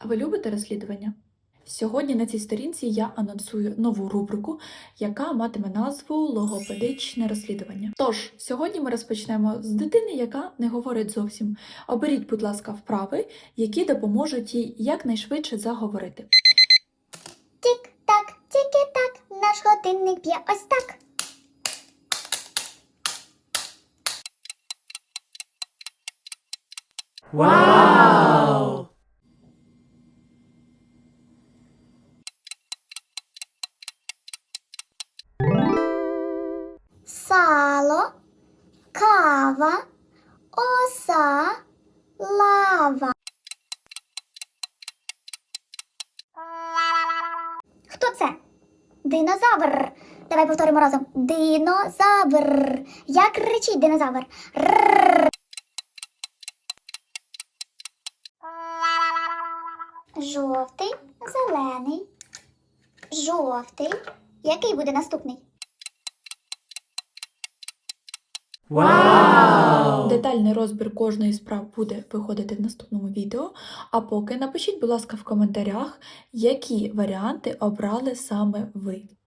А ви любите розслідування? Сьогодні на цій сторінці я анонсую нову рубрику, яка матиме назву Логопедичне розслідування. Тож, сьогодні ми розпочнемо з дитини, яка не говорить зовсім. Оберіть, будь ласка, вправи, які допоможуть їй якнайшвидше заговорити. Тік-так, тільки-так, наш годинник б'є ось так. Вау! Сало, кава, оса, лава. Хто це? Динозавр. Давай повторимо разом. Динозавр. Як кричить динозавр? Рррр. Жовтий, зелений. Жовтий. Який буде наступний? Вау! Детальний розбір кожної справ буде виходити в наступному відео. А поки напишіть, будь ласка, в коментарях, які варіанти обрали саме ви.